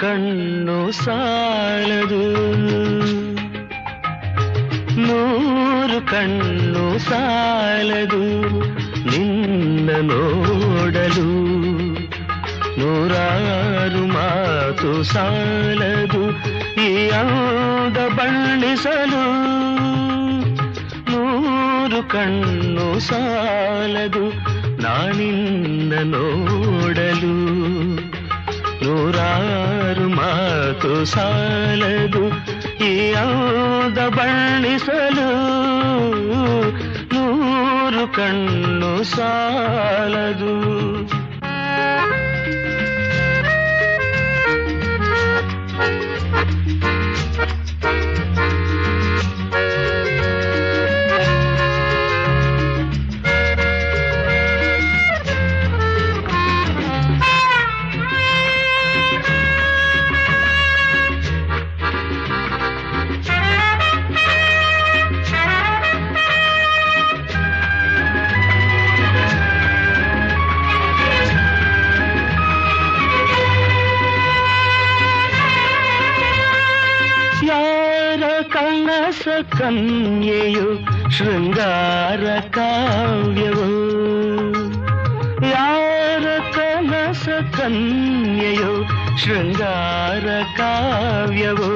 ಕಣ್ಣು ಸಾಲದು. ನೂರು ಕಣ್ಣು ಸಾಲದು. ನಿನ್ನ ನೋಡಲು ನೂರಾರು ಮಾತು ಸಾಲದು. ಈ ಅಂದ ಬಣ್ಣಿಸಲು ನೂರು ಕಣ್ಣು ಸಾಲದು. ನಾನಿನ್ನ ನೋಡಲು ಮಾತು ಸಾಲದು ಈ ಯಾವ್ದ ಬಣ್ಣಿಸಲು ನೂರು ಕಣ್ಣು ಸಾಲದು ಕನಸ ಕನ್ಯೆಯು ಶೃಂಗಾರ ಕಾವ್ಯವು ಯಾರ ಕನಸ ಕನ್ಯೆಯು ಶೃಂಗಾರ ಕಾವ್ಯವು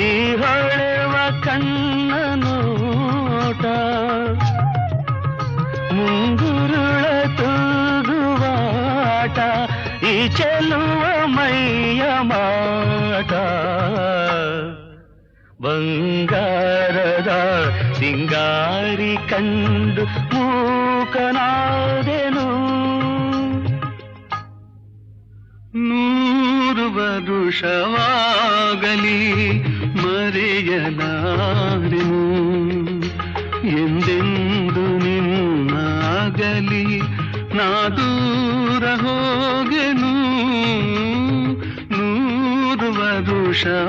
ಈ ಹೊಳೆವ ಕಣ್ಣ ನೋಟ ಮುಂಗುರುಳ ತೂಗುವಾಟ ಈ ಚೆಲುವ ಮೈಯ ಮಾಟ ಬಂಗಾರದ ಸಿಂಗಾರಿ ಕಂಡು ಮೂಕನಾದೆನು. ನೂರು ವರುಷವಾಗಲಿ ಮರೆಯಲಾರೆನು. ಎಂದೆಂದು ನಿನ್ನಾಗಲಿ ನಾ ದೂರ ಹೋಗೆನು. ವರುಷವಾಗಲಿ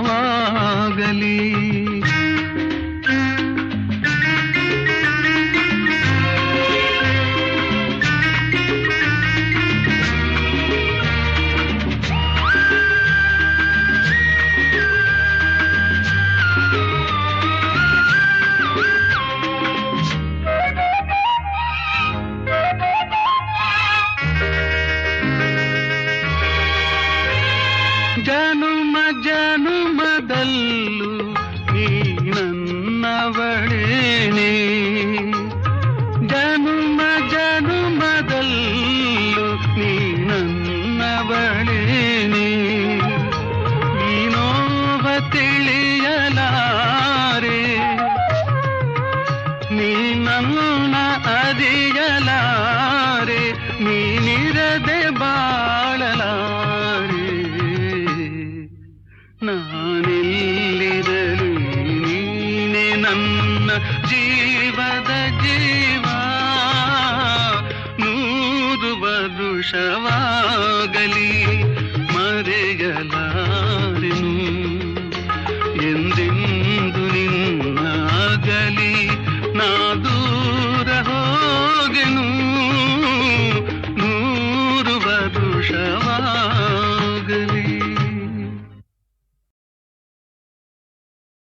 ಸಂತೋಷವಾಗಲಿ ಮರೆಯಲಾರೆನು